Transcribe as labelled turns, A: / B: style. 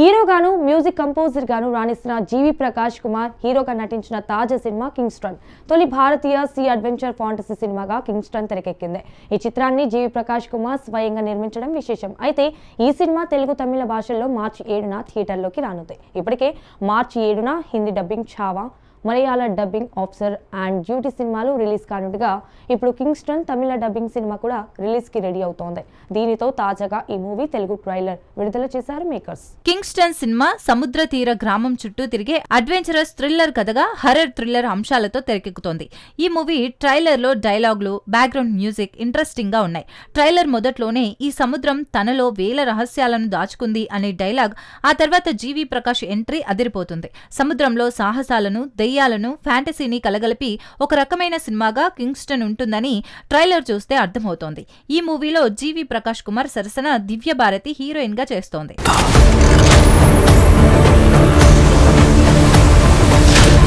A: హీరోగాను music composer గాను రాణిస్తున్న జీవి ప్రకాష్ కుమార్ హీరోగా నటించిన తాజా సినిమా కింగ్స్టన్ తొలి భారతీయ సి అడ్వెంచర్ ఫాంటసీ సినిమాగా కింగ్స్టన్ తెరకెక్కింది. ఈ చిత్రాన్ని జీవి ప్రకాష్ కుమార్ స్వయంగా నిర్మించడం విశేషం. అయితే ఈ సినిమా తెలుగు తమిళ భాషల్లో మార్చి ఏడున థియేటర్లోకి రానుంది. ఇప్పటికే మార్చి ఏడున హిందీ డబ్బింగ్ ఛావా మలయాళ డబ్బింగ్ ఆఫీసర్ అండ్ డ్యూటీ సినిమాలు రిలీజ్ కానుండగా ఇప్పుడు కింగ్స్టన్ తమిళ డబ్బింగ్ సినిమా కూడా రిలీజ్కి రెడీ అవుతోంది. దీనితో తాజాగా ఈ మూవీ తెలుగు ట్రైలర్ విడుదల చేశారు మేకర్స్
B: కింగ్స్టన్ సినిమా సముద్ర తీర గ్రామం చుట్టూ తిరిగే అడ్వెంచరస్ థ్రిల్లర్ కథగా హర్రర్ థ్రిల్లర్ అంశాలతో తెరకెక్కుతోంది. ఈ మూవీ ట్రైలర్లో డైలాగులు బ్యాక్గ్రౌండ్ మ్యూజిక్ ఇంట్రెస్టింగ్గా ఉన్నాయి. ట్రైలర్ మొదట్లోనే ఈ సముద్రం తనలో వేల రహస్యాలను దాచుకుంది అనే డైలాగ్ ఆ తర్వాత జీవి ప్రకాష్ ఎంట్రీ అదిరిపోతుంది. సముద్రంలో సాహసాలను దెయ్యాలను ఫ్యాంటసీని కలగలిపి ఒక రకమైన సినిమాగా కింగ్స్టన్ ఉంటుందని ట్రైలర్ చూస్తే అర్థమవుతోంది. ఈ మూవీలో జీవి ప్రకాష్ కుమార్ సరసన దివ్య భారతి హీరోయిన్గా చేస్తోంది.